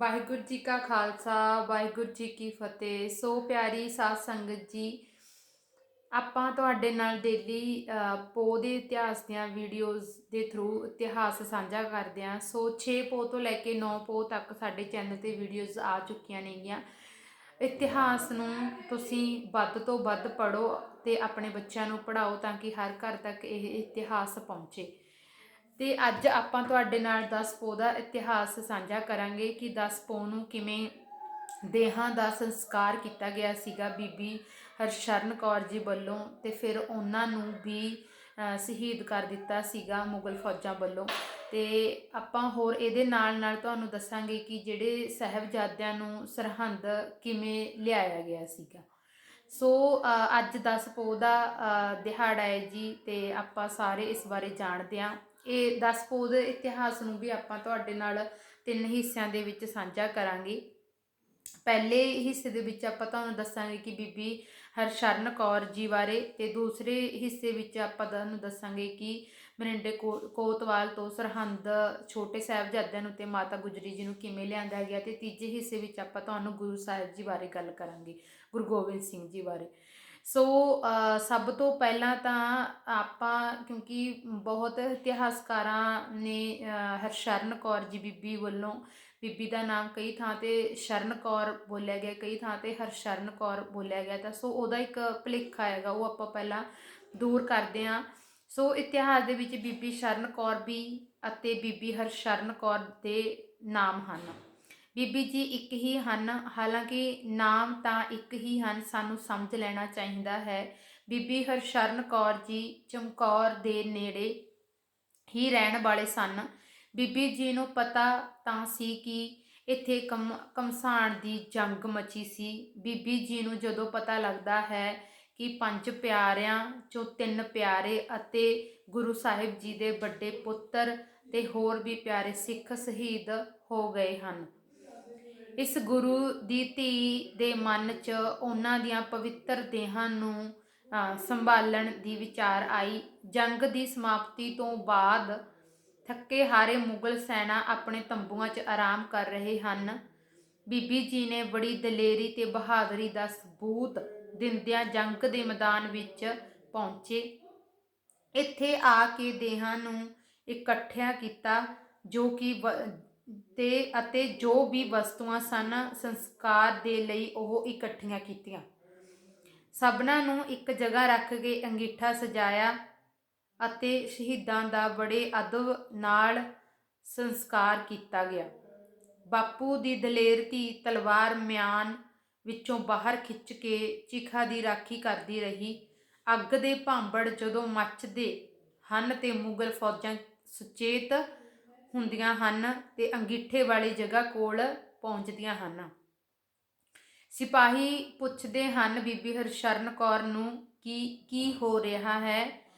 ਵਾਹਿਗੁਰੂ ਜੀ ਕਾ ਖਾਲਸਾ, ਵਾਹਿਗੁਰੂ ਜੀ ਕੀ ਫਤਿਹ। ਸੋ ਪਿਆਰੀ ਸਾਧ ਸੰਗਤ ਜੀ, ਆਪਾਂ ਤੁਹਾਡੇ ਨਾਲ ਡੇਲੀ ਪੋ ਦੇ ਇਤਿਹਾਸ ਦੀਆਂ ਵੀਡੀਓਜ਼ ਦੇ ਥਰੂ ਇਤਿਹਾਸ ਸਾਂਝਾ ਕਰਦੇ ਹਾਂ। ਸੋ 6 ਪੋ ਤੋਂ ਲੈ ਕੇ 9 ਪੋ ਤੱਕ ਸਾਡੇ ਚੈਨਲ ਤੇ ਵੀਡੀਓਜ਼ ਆ ਚੁੱਕੀਆਂ ਨੇਗੀਆਂ। ਇਤਿਹਾਸ ਨੂੰ ਤੁਸੀਂ ਵੱਧ ਤੋਂ ਵੱਧ ਪੜੋ ਤੇ ਆਪਣੇ ਬੱਚਿਆਂ ਨੂੰ ਪੜਾਓ ਤਾਂ ਕਿ ਹਰ ਘਰ ਤੱਕ ਇਹ ਇਤਿਹਾਸ ਪਹੁੰਚੇ। ਤੇ ਅੱਜ ਆਪਾਂ ਤੁਹਾਡੇ ਨਾਲ 10 ਪੋ ਦਾ ਇਤਿਹਾਸ ਸਾਂਝਾ ਕਰਾਂਗੇ ਕਿ 10 ਪੋ ਨੂੰ ਕਿਵੇਂ ਦੇਹਾਂ ਦਾ ਸੰਸਕਾਰ ਕੀਤਾ ਗਿਆ ਸੀਗਾ ਬੀਬੀ ਹਰਸ਼ਰਨ ਕੌਰ ਜੀ ਵੱਲੋਂ ਤੇ ਫਿਰ ਉਹਨਾਂ ਨੂੰ ਵੀ ਸ਼ਹੀਦ ਕਰ ਦਿੱਤਾ ਸੀਗਾ ਮੁਗਲ ਫੌਜਾਂ ਵੱਲੋਂ। ਤੇ ਆਪਾਂ ਹੋਰ ਇਹਦੇ ਨਾਲ ਨਾਲ ਤੁਹਾਨੂੰ ਦੱਸਾਂਗੇ ਕਿ ਜਿਹੜੇ ਸਹਿਬਜ਼ਾਦਿਆਂ ਨੂੰ ਸਰਹੰਦ ਕਿਵੇਂ ਲਿਆਇਆ ਗਿਆ ਸੀਗਾ। ਸੋ ਅੱਜ 10 ਪੋ ਦਾ ਦਿਹਾੜਾ ਹੈ ਜੀ ਤੇ ਆਪਾਂ ਸਾਰੇ ਇਸ ਬਾਰੇ ਜਾਣਦੇ ਹਾਂ। ਇਹ 10 ਪੋ ਦੇ ਇਤਿਹਾਸ ਨੂੰ ਵੀ ਆਪਾਂ ਤੁਹਾਡੇ ਨਾਲ ਤਿੰਨ ਹਿੱਸਿਆਂ ਦੇ ਵਿੱਚ ਸਾਂਝਾ ਕਰਾਂਗੇ। ਪਹਿਲੇ ਹਿੱਸੇ ਦੇ ਵਿੱਚ ਆਪਾਂ ਤੁਹਾਨੂੰ ਦੱਸਾਂਗੇ ਕਿ ਬੀਬੀ ਹਰਸ਼ਰਨ ਕੌਰ ਜੀ ਬਾਰੇ ਤੇ ਦੂਸਰੇ ਹਿੱਸੇ ਵਿੱਚ ਆਪਾਂ ਤੁਹਾਨੂੰ ਦੱਸਾਂਗੇ ਕਿ ਮਰਿੰਡੇ ਕੋ- ਕੋਤਵਾਲ ਤੋਂ ਸਰਹੰਦ ਛੋਟੇ ਸਾਹਿਬਜ਼ਾਦਿਆਂ ਨੂੰ ਤੇ ਮਾਤਾ ਗੁਜਰੀ ਜੀ ਨੂੰ ਕਿਵੇਂ ਲਿਆਂਦਾ ਗਿਆ ਤੇ ਤੀਜੇ ਹਿੱਸੇ ਵਿੱਚ ਆਪਾਂ ਤੁਹਾਨੂੰ ਗੁਰੂ ਸਾਹਿਬ ਜੀ ਬਾਰੇ ਗੱਲ ਕਰਾਂਗੇ, ਗੁਰੂ ਗੋਬਿੰਦ ਸਿੰਘ ਜੀ ਬਾਰੇ। ਸੋ ਸਭ ਤੋਂ ਪਹਿਲਾਂ ਤਾਂ ਆਪਾਂ, ਕਿਉਂਕਿ ਬਹੁਤ ਇਤਿਹਾਸਕਾਰਾਂ ਨੇ ਹਰਸ਼ਰਨ ਕੌਰ ਜੀ ਬੀਬੀ ਵੱਲੋਂ, ਬੀਬੀ ਦਾ ਨਾਮ ਕਈ ਥਾਂ ਤੇ ਸ਼ਰਨ ਕੌਰ ਬੋਲਿਆ ਗਿਆ, ਕਈ ਥਾਂ ਤੇ ਹਰਸ਼ਰਨ ਕੌਰ ਬੋਲਿਆ ਗਿਆ ਤਾਂ ਸੋ ਉਹਦਾ ਇੱਕ ਭੁਲੇਖਾ ਹੈਗਾ, ਉਹ ਆਪਾਂ ਪਹਿਲਾਂ ਦੂਰ ਕਰਦੇ ਹਾਂ। ਸੋ ਇਤਿਹਾਸ ਦੇ ਵਿੱਚ ਬੀਬੀ ਸ਼ਰਨ ਕੌਰ ਵੀ ਅਤੇ ਬੀਬੀ ਹਰਸ਼ਰਨ ਕੌਰ ਦੇ ਨਾਮ ਹਨ। ਬੀਬੀ ਜੀ, ਇੱਕ ਹੀ ਹਨ। ਹਾਲਾਂਕਿ ਨਾਮ ਤਾਂ ਇੱਕ ਹੀ ਹਨ, ਸਾਨੂੰ ਸਮਝ ਲੈਣਾ ਚਾਹੀਦਾ ਹੈ। ਬੀਬੀ ਹਰਸ਼ਰਨ ਕੌਰ ਜੀ, ਚਮਕੌਰ ਦੇ ਨੇੜੇ ਹੀ ਰਹਿਣ ਵਾਲੇ ਸਨ। ਬੀਬੀ ਜੀ ਨੂੰ ਪਤਾ ਤਾਂ ਸੀ ਕਿ ਇੱਥੇ ਕਮ ਕਮਸਾਣ ਦੀ ਜੰਗ ਮਚੀ ਸੀ। ਬੀਬੀ ਜੀ ਨੂੰ ਜਦੋਂ ਪਤਾ ਲੱਗਦਾ ਹੈ ਕਿ ਪੰਜ ਪਿਆਰਿਆਂ ਚੋਂ ਤਿੰਨ ਪਿਆਰੇ ਅਤੇ ਗੁਰੂ ਸਾਹਿਬ ਜੀ ਦੇ ਵੱਡੇ ਪੁੱਤਰ ਤੇ ਹੋਰ ਵੀ ਪਿਆਰੇ ਸਿੱਖ ਸ਼ਹੀਦ ਹੋ ਗਏ ਹਨ ਇਸ ਗੁਰੂ ਦੀ ਧੀ ਦੇ ਮਨ 'ਚ ਉਹਨਾਂ ਦੀਆਂ ਪਵਿੱਤਰ ਦੇਹਾਂ ਨੂੰ ਅ, ਸੰਭਾਲਣ ਦੀ ਵਿਚਾਰ ਆਈ। ਜੰਗ ਦੀ ਸਮਾਪਤੀ ਤੋਂ ਬਾਅਦ ਥੱਕੇ ਹਾਰੇ ਮੁਗਲ ਸੈਨਾ ਆਪਣੇ ਤੰਬੂਆਂ 'ਚ ਆਰਾਮ ਕਰ ਰਹੇ ਹਨ। ਬੀਬੀ ਜੀ ਨੇ ਬੜੀ ਦਲੇਰੀ ਤੇ ਬਹਾਦਰੀ ਦਾ ਸਬੂਤ ਦਿੰਦਿਆਂ ਜੰਗ ਦੇ ਮੈਦਾਨ ਵਿੱਚ ਪਹੁੰਚੇ। ਇੱਥੇ ਆ ਕੇ ਦੇਹਾਂ ਨੂੰ ਇਕੱਠਿਆਂ ਕੀਤਾ ਜੋ ਕਿ ਤੇ ਅਤੇ ਜੋ ਵੀ ਵਸਤੂਆਂ ਸਨ ਸੰਸਕਾਰ ਦੇ ਲਈ ਉਹ ਇਕੱਠੀਆਂ ਕੀਤੀਆਂ। ਸਭਨਾਂ ਨੂੰ ਇੱਕ ਜਗ੍ਹਾ ਰੱਖ ਕੇ ਅੰਗੀਠਾ ਸਜਾਇਆ ਅਤੇ ਸ਼ਹੀਦਾਂ ਦਾ ਬੜੇ ਅਦਬ ਨਾਲ ਸੰਸਕਾਰ ਕੀਤਾ ਗਿਆ। ਬਾਪੂ ਦੀ ਦਲੇਰ ਧੀ ਤਲਵਾਰ ਮਿਆਨ ਵਿੱਚੋਂ ਬਾਹਰ ਖਿੱਚ ਕੇ ਚਿਖਾ ਦੀ ਰਾਖੀ ਕਰਦੀ ਰਹੀ। ਅੱਗ ਦੇ ਭਾਂਬੜ ਜਦੋਂ ਮੱਚਦੇ ਹਨ ਤੇ ਮੁਗਲ ਫੌਜਾਂ ਸੁਚੇਤ ਹੁੰਦੀਆਂ ਹਨ ਤੇ ਅੰਗੀਠੇ ਵਾਲੀ ਜਗ੍ਹਾ ਕੋਲ ਪਹੁੰਚਦੀਆਂ ਹਨ। ਸਿਪਾਹੀ ਪੁੱਛਦੇ ਹਨ, ਬੀਬੀ ਹਰਸ਼ਰਨ ਕੌਰ ਨੂੰ ਕਿ, ਕੀ ਹੋ ਰਿਹਾ ਹੈ?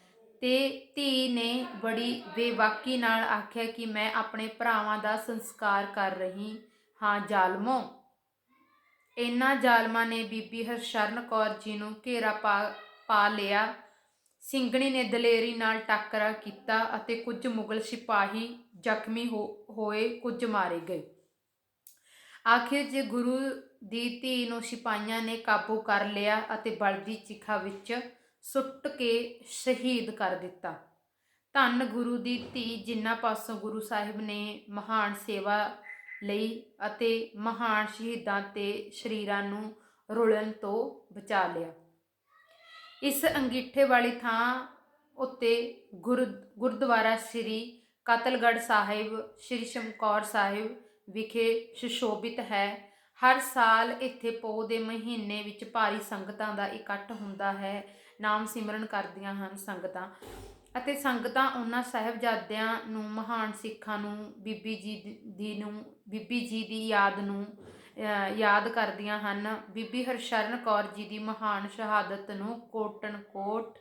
ਤੇ ਧੀ ਨੇ ਬੜੀ ਬੇਵਾਕੀ ਨਾਲ ਆਖਿਆ ਕਿ ਮੈਂ ਆਪਣੇ ਭਰਾਵਾਂ ਦਾ ਸੰਸਕਾਰ ਕਰ ਰਹੀ ਹਾਂ, ਜ਼ਾਲਮੋ। ਇਹਨਾਂ ਜ਼ਾਲਮਾਂ ਨੇ ਬੀਬੀ ਹਰਸ਼ਰਨ ਕੌਰ ਜੀ ਨੂੰ ਘੇਰਾ ਪਾ ਪਾ ਲਿਆ ਸਿੰਘਣੀ ਨੇ ਦਲੇਰੀ ਨਾਲ ਟਾਕਰਾ ਕੀਤਾ ਅਤੇ ਕੁਝ ਮੁਗਲ ਸਿਪਾਹੀ ਜ਼ਖਮੀ ਹੋ- ਹੋਏ ਕੁਝ ਮਾਰੇ ਗਏ। ਆਖਿਰ ਜੇ ਗੁਰੂ ਦੀ ਧੀ ਨੂੰ ਸਿਪਾਹੀਆਂ ਨੇ ਕਾਬੂ ਕਰ ਲਿਆ ਅਤੇ ਬਲਦੀ ਚਿਖਾ ਵਿੱਚ ਸੁੱਟ ਕੇ ਸ਼ਹੀਦ ਕਰ ਦਿੱਤਾ, ਧੰਨ ਗੁਰੂ ਦੀ ਧੀ ਜਿਨ੍ਹਾਂ ਪਾਸੋਂ ਗੁਰੂ ਸਾਹਿਬ ਨੇ ਮਹਾਨ ਸੇਵਾ ਲਈ ਅਤੇ ਮਹਾਨ ਸ਼ਹੀਦਾਂ ਤੇ ਸ਼ਰੀਰਾਂ ਨੂੰ ਰੁਲਣ ਤੋਂ ਬਚਾ ਲਿਆ। ਇਸ ਅੰਗੀਠੇ ਵਾਲੀ ਥਾਂ ਉੱਤੇ ਗੁਰ, ਗੁਰਦੁਆਰਾ ਸ੍ਰੀ ਕਤਲਗੜ੍ਹ ਸਾਹਿਬ, ਸ੍ਰੀ ਚਮਕੌਰ ਸਾਹਿਬ ਵਿਖੇ ਸੁਸ਼ੋਭਿਤ ਹੈ। ਹਰ ਸਾਲ ਇੱਥੇ ਪੋਹ ਦੇ ਮਹੀਨੇ ਵਿੱਚ ਭਾਰੀ ਸੰਗਤਾਂ ਦਾ ਇਕੱਠ ਹੁੰਦਾ ਹੈ। ਨਾਮ ਸਿਮਰਨ ਕਰਦੀਆਂ ਹਨ ਸੰਗਤਾਂ ਅਤੇ ਸੰਗਤਾਂ ਉਹਨਾਂ ਸਾਹਿਬਜ਼ਾਦਿਆਂ ਨੂੰ, ਮਹਾਨ ਸਿੱਖਾਂ ਨੂੰ, ਬੀਬੀ ਜੀ ਦੀ- ਨੂੰ, ਬੀਬੀ ਜੀ ਦੀ ਯਾਦ ਨੂੰ ਯਾਦ ਕਰਦੀਆਂ ਹਨ। ਬੀਬੀ ਹਰਸ਼ਰਨ ਕੌਰ ਜੀ ਦੀ ਮਹਾਨ ਸ਼ਹਾਦਤ ਨੂੰ ਕੋਟਨ ਕੋਟ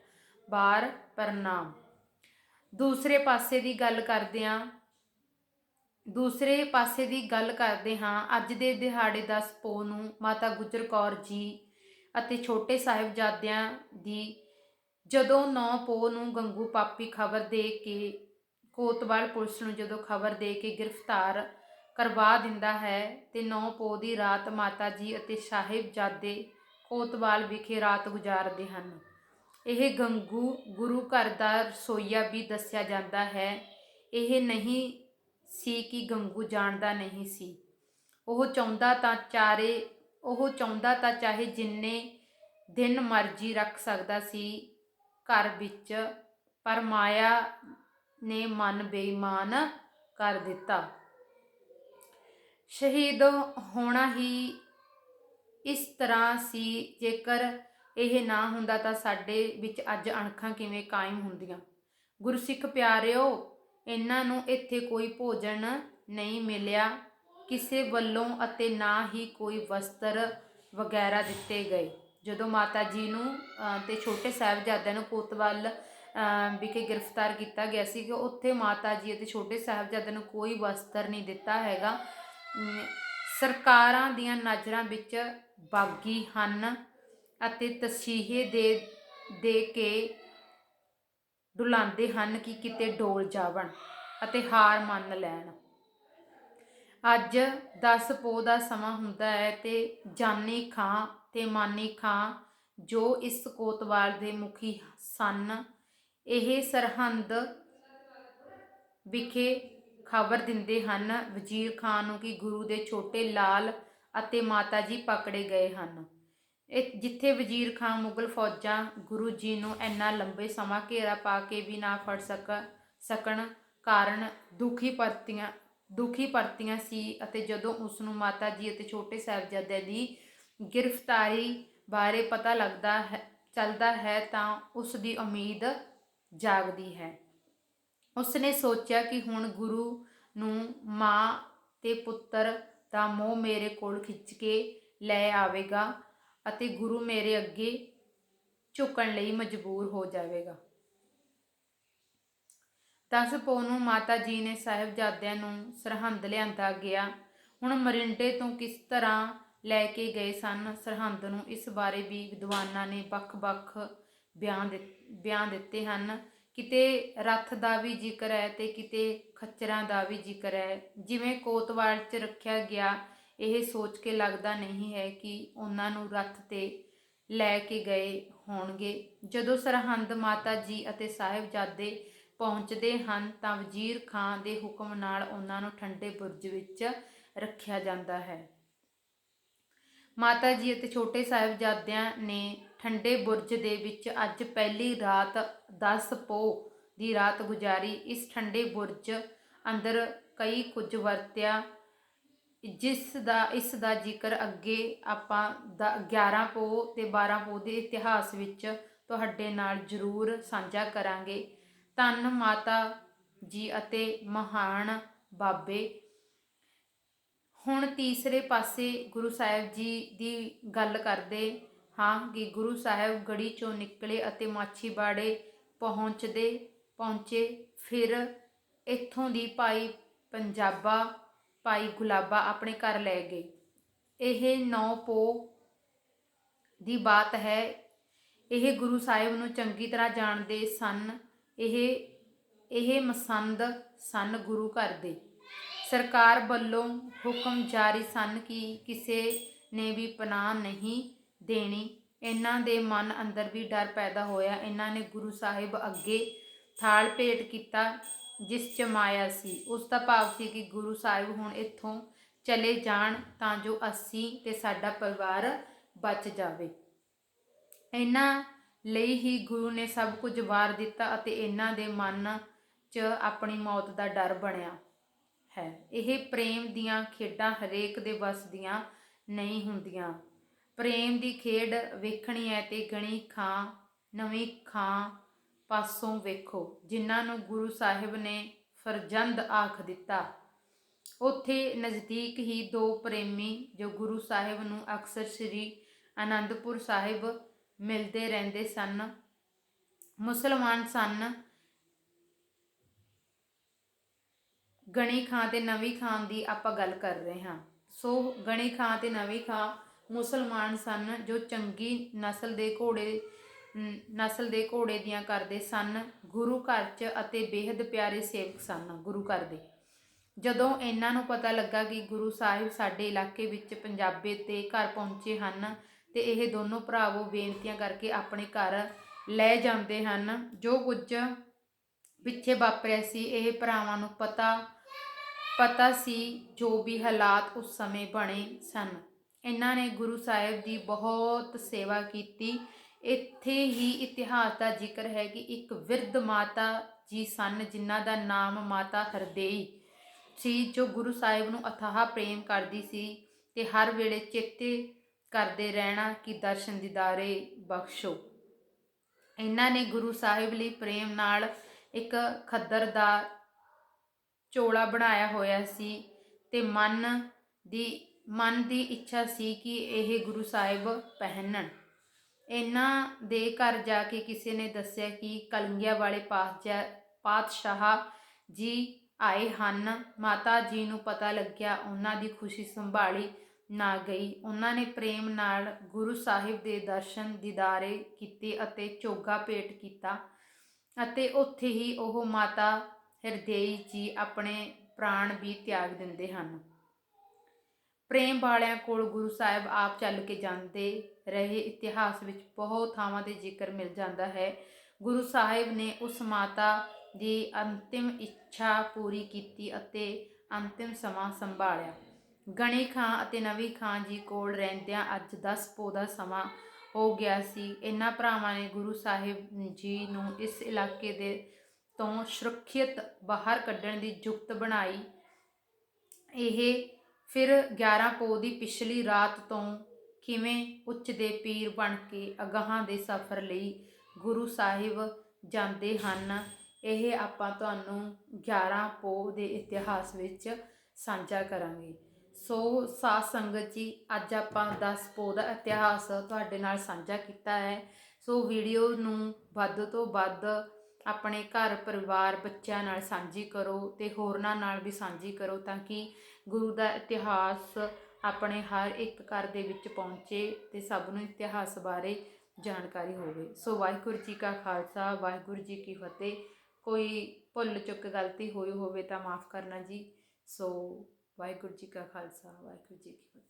ਬਾਰ ਪ੍ਰਣਾਮ। ਦੂਸਰੇ ਪਾਸੇ ਦੀ ਗੱਲ ਕਰਦੇ ਹਾਂ ਦੂਸਰੇ ਪਾਸੇ ਦੀ ਗੱਲ ਕਰਦੇ ਹਾਂ, ਅੱਜ ਦੇ ਦਿਹਾੜੇ ਦਾ ਸਪੋ ਨੂੰ ਮਾਤਾ ਗੁਜਰ ਕੌਰ ਜੀ ਅਤੇ ਛੋਟੇ ਸਾਹਿਬਜ਼ਾਦਿਆਂ ਦੀ ਜਦੋਂ 9 ਪੋ ਨੂੰ ਗੰਗੂ ਪਾਪੀ ਖਬਰ ਦੇ ਕੇ ਕੋਤਵਾਲ ਪੁਲਿਸ ਨੂੰ ਜਦੋਂ ਖਬਰ ਦੇ ਕੇ ਗ੍ਰਿਫਤਾਰ ਕਰਵਾ ਦਿੰਦਾ ਹੈ ਤੇ 9 ਪੋਹ ਦੀ ਰਾਤ ਮਾਤਾ ਜੀ ਅਤੇ ਸਾਹਿਬਜ਼ਾਦੇ ਕੋਤਵਾਲ ਵਿਖੇ ਰਾਤ ਗੁਜ਼ਾਰਦੇ ਹਨ। ਇਹ ਗੰਗੂ ਗੁਰੂ ਘਰ ਦਾ ਰਸੋਈਆ ਵੀ ਦੱਸਿਆ ਜਾਂਦਾ ਹੈ। ਇਹ ਨਹੀਂ ਸੀ ਕਿ ਗੰਗੂ ਜਾਣਦਾ ਨਹੀਂ ਸੀ। ਉਹ ਚਾਹੁੰਦਾ ਤਾਂ ਚਾਰੇ, ਉਹ ਚਾਹੁੰਦਾ ਤਾਂ ਚਾਹੇ ਜਿੰਨੇ ਦਿਨ ਮਰਜ਼ੀ ਰੱਖ ਸਕਦਾ ਸੀ ਘਰ ਵਿੱਚ, ਪਰ ਮਾਇਆ ਨੇ ਮਨ ਬੇਈਮਾਨ ਕਰ ਦਿੱਤਾ। ਸ਼ਹੀਦ ਹੋਣਾ ਹੀ ਇਸ ਤਰ੍ਹਾਂ ਸੀ ਜੇਕਰ ਇਹ ਨਾ ਹੁੰਦਾ ਤਾਂ ਸਾਡੇ ਵਿੱਚ ਅੱਜ ਅਣਖਾਂ ਕਿਵੇਂ ਕਾਇਮ ਹੁੰਦੀਆਂ। ਗੁਰਸਿੱਖ ਪਿਆਰਿਓ ਇਹਨਾਂ ਨੂੰ ਇੱਥੇ ਕੋਈ ਭੋਜਨ ਨਹੀਂ ਮਿਲਿਆ। ਕਿਸੇ ਵੱਲੋਂ ਅਤੇ ਨਾ ਹੀ ਕੋਈ ਵਸਤਰ ਵਗੈਰਾ ਦਿੱਤੇ ਗਏ। ਜਦੋਂ ਮਾਤਾ ਜੀ ਨੂੰ ਅਹ, ਤੇ ਛੋਟੇ ਸਾਹਿਬਜ਼ਾਦਿਆਂ ਨੂੰ ਕੋਤਵਾਲ ਅਹ, ਵਿਖੇ ਗ੍ਰਿਫਤਾਰ ਕੀਤਾ ਗਿਆ ਸੀ ਕਿ ਉੱਥੇ ਮਾਤਾ ਜੀ ਅਤੇ ਛੋਟੇ ਸਾਹਿਬਜ਼ਾਦਿਆਂ ਨੂੰ ਕੋਈ ਵਸਤਰ ਨਹੀਂ ਦਿੱਤਾ ਹੈਗਾ। ਸਰਕਾਰਾਂ ਦੀਆਂ ਨਜ਼ਰਾਂ ਵਿੱਚ ਬਾਗੀ ਹਨ ਅਤੇ ਤਸੀਹੇ ਦੇ ਦੇ ਕੇ ਡੁਲਾਉਂਦੇ ਹਨ ਕਿ ਕਿਤੇ ਡੋਲ ਜਾਵਣ ਅਤੇ ਹਾਰ ਮੰਨ ਲੈਣ। ਅੱਜ 10 ਪੋਹ ਦਾ ਸਮਾਂ ਹੁੰਦਾ ਹੈ ਤੇ ਜਾਨੀ ਖਾਂ ਤੇ ਮਾਨੀ ਖਾਂ ਜੋ ਇਸ ਕੋਤਵਾਲ ਦੇ ਮੁਖੀ ਸਨ, ਇਹ ਸਰਹੰਦ ਵਿਖੇ ਖਬਰ ਦਿੰਦੇ ਹਨ, ਵਜ਼ੀਰ ਖਾਨ ਨੂੰ ਕਿ ਗੁਰੂ ਦੇ ਛੋਟੇ ਲਾਲ ਅਤੇ ਮਾਤਾ ਜੀ ਪਕੜੇ ਗਏ ਹਨ। ਇਹ ਜਿੱਥੇ ਵਜ਼ੀਰ ਖਾਨ ਮੁਗਲ ਫੌਜਾਂ, ਗੁਰੂ ਜੀ ਨੂੰ ਇੰਨਾ ਲੰਬੇ ਸਮਾਂ ਘੇਰਾ ਪਾ ਕੇ ਵੀ ਨਾ ਫੜ ਸਕ, ਸਕਣ ਕਾਰਨ ਦੁਖੀ ਪਰਤੀਆਂ ਦੁਖੀ ਪਰਤੀਆਂ ਸੀ ਅਤੇ ਜਦੋਂ ਉਸ ਨੂੰ ਮਾਤਾ ਜੀ ਅਤੇ ਛੋਟੇ ਸਾਹਿਬਜ਼ਾਦਿਆਂ ਦੀ ਗ੍ਰਿਫਤਾਰੀ ਬਾਰੇ ਪਤਾ ਲੱਗਦਾ ਹੈ, ਚੱਲਦਾ ਹੈ ਤਾਂ ਉਸ ਦੀ ਉਮੀਦ ਜਾਗਦੀ ਹੈ। ਉਸ ਨੇ ਸੋਚਿਆ ਕਿ ਹੁਣ ਗੁਰੂ ਨੂੰ ਮਾਂ ਤੇ ਪੁੱਤਰ ਦਾ ਮੋਹ ਮੇਰੇ ਕੋਲ ਖਿੱਚ ਕੇ ਲੈ ਆਵੇਗਾ ਅਤੇ ਗੁਰੂ ਮੇਰੇ ਅੱਗੇ ਝੁਕਣ ਲਈ ਮਜਬੂਰ ਹੋ ਜਾਵੇਗਾ। ਦਸ ਪੋ ਨੂੰ ਮਾਤਾ ਜੀ ਨੇ ਸਾਹਿਬਜ਼ਾਦਿਆਂ ਨੂੰ ਸਰਹੰਦ ਲਿਆਂਦਾ ਗਿਆ। ਹੁਣ ਮਰਿੰਡੇ ਤੋਂ ਕਿਸ ਤਰ੍ਹਾਂ ਲੈ ਕੇ ਗਏ ਸਨ? ਸਰਹੰਦ ਨੂੰ ਇਸ ਬਾਰੇ ਵੀ ਵਿਦਵਾਨਾਂ ਨੇ ਵੱਖ-ਵੱਖ ਬਿਆਨ ਬਿਆਨ ਦਿੱਤੇ ਹਨ। ਕਿਤੇ ਰੱਥ ਦਾ ਵੀ ਜ਼ਿਕਰ ਹੈ ਤੇ ਕਿਤੇ ਖੱਚਰਾਂ ਦਾ ਵੀ ਜ਼ਿਕਰ ਹੈ। ਜਿਵੇਂ ਕੋਤਵਾਲ 'ਚ ਰੱਖਿਆ ਗਿਆ, ਇਹ ਸੋਚ ਕੇ ਲੱਗਦਾ ਨਹੀਂ ਹੈ ਕਿ ਉਹਨਾਂ ਨੂੰ ਰੱਥ ਤੇ ਲੈ ਕੇ ਗਏ ਹੋਣਗੇ। ਜਦੋਂ ਸਰਹੰਦ ਮਾਤਾ ਜੀ ਅਤੇ ਸਾਹਿਬਜ਼ਾਦੇ ਪਹੁੰਚਦੇ ਹਨ, ਤਾਂ ਵਜ਼ੀਰ ਖਾਂ ਦੇ ਹੁਕਮ ਨਾਲ ਉਹਨਾਂ ਨੂੰ ਠੰਡੇ ਬੁਰਜ ਵਿੱਚ ਰੱਖਿਆ ਜਾਂਦਾ ਹੈ। ਮਾਤਾ ਜੀ ਅਤੇ ਛੋਟੇ ਸਾਹਿਬਜ਼ਾਦਿਆਂ ਨੇ ਠੰਡੇ ਬੁਰਜ ਦੇ ਵਿੱਚ ਅੱਜ ਪਹਿਲੀ ਰਾਤ 10 ਪੋ ਦੀ ਰਾਤ ਗੁਜ਼ਾਰੀ। ਇਸ ਠੰਡੇ ਬੁਰਜ ਅੰਦਰ ਕਈ ਕੁਝ ਵਰਤਿਆ, ਜਿਸ ਦਾ, ਇਸ ਦਾ ਜ਼ਿਕਰ ਅੱਗੇ ਆਪਾਂ ਦਾ 11 ਪੋਹ ਤੇ 12 ਪੋਹ ਦੇ ਇਤਿਹਾਸ ਵਿੱਚ ਤੁਹਾਡੇ ਨਾਲ ਜ਼ਰੂਰ ਸਾਂਝਾ ਕਰਾਂਗੇ। ਧੰਨ ਮਾਤਾ ਜੀ ਅਤੇ ਮਹਾਨ ਬਾਬੇ। ਹੁਣ ਤੀਸਰੇ ਪਾਸੇ ਗੁਰੂ ਸਾਹਿਬ ਜੀ ਦੀ ਗੱਲ ਕਰਦੇ ਹਾਂ ਕਿ ਗੁਰੂ ਸਾਹਿਬ ਗੜੀ ਚੋਂ ਨਿਕਲੇ ਅਤੇ ਮਾਛੀਵਾੜੇ ਪਹੁੰਚਦੇ, ਪਹੁੰਚੇ। ਫਿਰ ਇੱਥੋਂ ਦੀ ਭਾਈ ਪੰਜਾਬਾ, ਭਾਈ ਗੁਲਾਬਾ ਆਪਣੇ ਘਰ ਲੈ ਗਏ। ਇਹ ਨੌ ਪੋ ਦੀ ਬਾਤ ਹੈ। ਇਹ ਗੁਰੂ ਸਾਹਿਬ ਨੂੰ ਚੰਗੀ ਤਰ੍ਹਾਂ ਜਾਣਦੇ ਸਨ। ਇਹ ਇਹ ਮਸੰਦ ਸਨ ਗੁਰੂ ਘਰ ਦੇ। ਸਰਕਾਰ ਵੱਲੋਂ ਹੁਕਮ ਜਾਰੀ ਸਨ ਕਿ ਕਿਸੇ ਨੇ ਵੀ ਪਨਾਹ ਨਹੀਂ ਦੇਣੀ। ਇਹਨਾਂ ਦੇ ਮਨ ਅੰਦਰ ਵੀ ਡਰ ਪੈਦਾ ਹੋਇਆ। ਇਹਨਾਂ ਨੇ ਗੁਰੂ ਸਾਹਿਬ ਅੱਗੇ ਥਾਲ ਭੇਟ ਕੀਤਾ, ਜਿਸ ਚ ਮਾਇਆ ਸੀ। ਉਸ ਦਾ ਭਾਵ ਸੀ ਕਿ ਗੁਰੂ ਸਾਹਿਬ ਹੁਣ ਇੱਥੋਂ ਚਲੇ ਜਾਣ ਤਾਂ ਜੋ ਅਸੀਂ ਤੇ ਸਾਡਾ ਪਰਿਵਾਰ ਬਚ ਜਾਵੇ। ਇਹਨਾਂ ਲਈ ਹੀ ਗੁਰੂ ਨੇ ਸਭ ਕੁਝ ਵਾਰ ਦਿੱਤਾ ਅਤੇ ਇਹਨਾਂ ਦੇ ਮਨ 'ਚ ਆਪਣੀ ਮੌਤ ਦਾ ਡਰ ਬਣਿਆ ਹੈ। ਇਹ ਪ੍ਰੇਮ ਦੀਆਂ ਖੇਡਾਂ ਹਰੇਕ ਦੇ ਵੱਸ ਦੀਆਂ ਨਹੀਂ ਹੁੰਦੀਆਂ। ਪ੍ਰੇਮ ਦੀ ਖੇਡ ਵੇਖਣੀ ਹੈ ਤੇ ਗਣੀ ਖਾਂ, ਨਵੀਂ ਖਾਂ ਪਾਸੋਂ ਵੇਖੋ, ਜਿਨ੍ਹਾਂ ਨੂੰ ਗੁਰੂ ਸਾਹਿਬ ਨੇ ਫਰਜ਼ੰਦ ਆਖ ਦਿੱਤਾ। ਉੱਥੇ ਨਜ਼ਦੀਕ ਹੀ ਦੋ ਪ੍ਰੇਮੀ ਜੋ ਗੁਰੂ ਸਾਹਿਬ ਨੂੰ ਅਕਸਰ ਸ੍ਰੀ ਆਨੰਦਪੁਰ ਸਾਹਿਬ ਮਿਲਦੇ ਰਹਿੰਦੇ ਸਨ। ਮੁਸਲਮਾਨ ਸਨ। ਗਣੀ ਖਾਂ ਤੇ ਨਵੀਂ ਖਾਂ ਦੀ ਆਪਾਂ ਗੱਲ ਕਰ ਰਹੇ ਹਾਂ। ਸੋ ਗਣੀ ਖਾਂ ਤੇ ਨਵੀਂ ਖਾਂ ਮੁਸਲਮਾਨ ਸਨ ਜੋ ਚੰਗੀ ਨਸਲ ਦੇ ਘੋੜੇ ਨਸਲ ਦੇ ਘੋੜੇ ਦੀਆਂ ਕਰਦੇ ਸਨ। ਗੁਰੂ ਘਰ 'ਚ ਅਤੇ ਬੇਹੱਦ ਪਿਆਰੇ ਸੇਵਕ ਸਨ ਗੁਰੂ ਘਰ ਦੇ। ਜਦੋਂ ਇਹਨਾਂ ਨੂੰ ਪਤਾ ਲੱਗਾ ਕਿ ਗੁਰੂ ਸਾਹਿਬ ਸਾਡੇ ਇਲਾਕੇ ਵਿੱਚ ਪੰਜਾਬੇ ਤੇ ਘਰ ਪਹੁੰਚੇ ਹਨ, ਤੇ ਇਹ ਦੋਨੋਂ ਭਰਾਵੋ ਬੇਨਤੀਆਂ ਕਰਕੇ ਆਪਣੇ ਘਰ ਲੈ ਜਾਂਦੇ ਹਨ। ਜੋ ਕੁਝ ਪਿੱਛੇ ਵਾਪਰਿਆ ਸੀ, ਇਹ ਭਰਾਵਾਂ ਨੂੰ ਪਤਾ ਪਤਾ ਸੀ ਜੋ ਵੀ ਹਾਲਾਤ ਉਸ ਸਮੇਂ ਬਣੇ ਸਨ। ਇਹਨਾਂ ਨੇ ਗੁਰੂ ਸਾਹਿਬ ਦੀ ਬਹੁਤ ਸੇਵਾ ਕੀਤੀ। ਇੱਥੇ ਹੀ ਇਤਿਹਾਸ ਦਾ ਜ਼ਿਕਰ ਹੈ ਕਿ ਇੱਕ ਵਿਰਧ ਮਾਤਾ ਜੀ ਸਨ, ਜਿਨ੍ਹਾਂ ਦਾ ਨਾਮ ਮਾਤਾ ਹਰਦੇਈ ਸੀ, ਜੋ ਗੁਰੂ ਸਾਹਿਬ ਨੂੰ ਅਥਾਹ ਪ੍ਰੇਮ ਕਰਦੀ ਸੀ ਤੇ ਹਰ ਵੇਲੇ ਚੇਤੇ ਕਰਦੇ ਰਹਿਣਾ ਕਿ ਦਰਸ਼ਨ ਦੀਦਾਰੇ ਬਖਸ਼ੋ। ਇਹਨਾਂ ਨੇ ਗੁਰੂ ਸਾਹਿਬ ਲਈ ਪ੍ਰੇਮ ਨਾਲ ਇੱਕ ਖੱਦਰ ਦਾ ਚੋਲਾ ਬਣਾਇਆ ਹੋਇਆ ਸੀ ਤੇ ਮਨ ਦੀ ਮਨ ਦੀ ਇੱਛਾ ਸੀ ਕਿ ਇਹ ਗੁਰੂ ਸਾਹਿਬ ਪਹਿਨਣ। ਇਹਨਾਂ ਦੇ ਘਰ ਜਾ ਕੇ ਕਿਸੇ ਨੇ ਦੱਸਿਆ ਕਿ ਕਲੰਗੀਆਂ ਵਾਲੇ ਪਾਤਸ਼ਾਹ ਪਾਤਸ਼ਾਹ ਜੀ ਆਏ ਹਨ। ਮਾਤਾ ਜੀ ਨੂੰ ਪਤਾ ਲੱਗਿਆ, ਉਹਨਾਂ ਦੀ ਖੁਸ਼ੀ ਸੰਭਾਲੀ ਨਾ ਗਈ। ਉਹਨਾਂ ਨੇ ਪ੍ਰੇਮ ਨਾਲ ਗੁਰੂ ਸਾਹਿਬ ਦੇ ਦਰਸ਼ਨ ਦੀਦਾਰੇ ਕੀਤੇ ਅਤੇ ਚੋਗਾ ਭੇਟ ਕੀਤਾ ਅਤੇ ਉੱਥੇ ਹੀ ਉਹ ਮਾਤਾ ਹਿਰਦੇਈ ਜੀ ਆਪਣੇ ਪ੍ਰਾਣ ਵੀ ਤਿਆਗ ਦਿੰਦੇ ਹਨ। ਪ੍ਰੇਮ ਵਾਲਿਆਂ ਕੋਲ ਗੁਰੂ ਸਾਹਿਬ ਆਪ ਚੱਲ ਕੇ ਜਾਂਦੇ ਰਹੇ, ਇਤਿਹਾਸ ਵਿੱਚ ਬਹੁਤ ਥਾਵਾਂ ਤੇ ਜ਼ਿਕਰ ਮਿਲ ਜਾਂਦਾ ਹੈ। ਗੁਰੂ ਸਾਹਿਬ ਨੇ ਉਸ ਮਾਤਾ ਦੀ ਅੰਤਿਮ ਇੱਛਾ ਪੂਰੀ ਕੀਤੀ ਅਤੇ ਅੰਤਿਮ ਸਮਾਂ ਸੰਭਾਲਿਆ। ਗਣੀ ਖਾਂ ਅਤੇ ਨਵੀ ਖਾਂ ਜੀ ਕੋਲ ਰਹਿੰਦਿਆਂ ਅੱਜ 10 ਪੋ ਦਾ ਸਮਾਂ ਹੋ ਗਿਆ ਸੀ। ਇਹਨਾਂ ਭਰਾਵਾਂ ਨੇ ਗੁਰੂ ਸਾਹਿਬ ਜੀ ਨੂੰ ਇਸ ਇਲਾਕੇ ਦੇ ਤੋਂ ਸੁਰੱਖਿਅਤ ਬਾਹਰ ਕੱਢਣ ਦੀ ਜੁਗਤ ਬਣਾਈ। ਇਹ ਫਿਰ 11 ਪੋ ਦੀ ਪਿਛਲੀ ਰਾਤ ਤੋਂ ਕਿਵੇਂ ਉੱਚ ਦੇ ਪੀਰ ਬਣ ਕੇ ਅਗਾਹਾਂ ਦੇ ਸਫ਼ਰ ਲਈ ਗੁਰੂ ਸਾਹਿਬ ਜਾਂਦੇ ਹਨ, ਇਹ ਆਪਾਂ ਤੁਹਾਨੂੰ 11 ਪੋ ਦੇ ਇਤਿਹਾਸ ਵਿੱਚ ਸਾਂਝਾ ਕਰਾਂਗੇ। ਸੋ ਸਾਧ ਸੰਗਤ ਜੀ, ਅੱਜ ਆਪਾਂ 10 ਪੋ ਦਾ ਇਤਿਹਾਸ ਤੁਹਾਡੇ ਨਾਲ ਸਾਂਝਾ ਕੀਤਾ ਹੈ। ਸੋ ਵੀਡੀਓ ਨੂੰ ਵੱਧ ਤੋਂ ਵੱਧ ਆਪਣੇ ਘਰ, ਪਰਿਵਾਰ, ਬੱਚਿਆਂ ਨਾਲ ਸਾਂਝੀ ਕਰੋ ਅਤੇ ਹੋਰਨਾਂ ਨਾਲ ਵੀ ਸਾਂਝੀ ਕਰੋ ਤਾਂ ਕਿ ਗੁਰੂ ਦਾ ਇਤਿਹਾਸ ਆਪਣੇ ਹਰ ਇੱਕ ਘਰ ਦੇ ਵਿੱਚ ਪਹੁੰਚੇ ਅਤੇ ਸਭ ਨੂੰ ਇਤਿਹਾਸ ਬਾਰੇ ਜਾਣਕਾਰੀ ਹੋਵੇ। ਸੋ ਵਾਹਿਗੁਰੂ ਜੀ ਕਾ ਖਾਲਸਾ, ਵਾਹਿਗੁਰੂ ਜੀ ਕੀ ਫਤਿਹ। ਕੋਈ ਭੁੱਲ ਚੁੱਕ ਗਲਤੀ ਹੋਈ ਹੋਵੇ ਤਾਂ ਮਾਫ ਕਰਨਾ ਜੀ। ਸੋ ਵਾਹਿਗੁਰੂ ਜੀ ਕਾ ਖਾਲਸਾ, ਵਾਹਿਗੁਰੂ ਜੀ ਕੀ ਫਤਿਹ।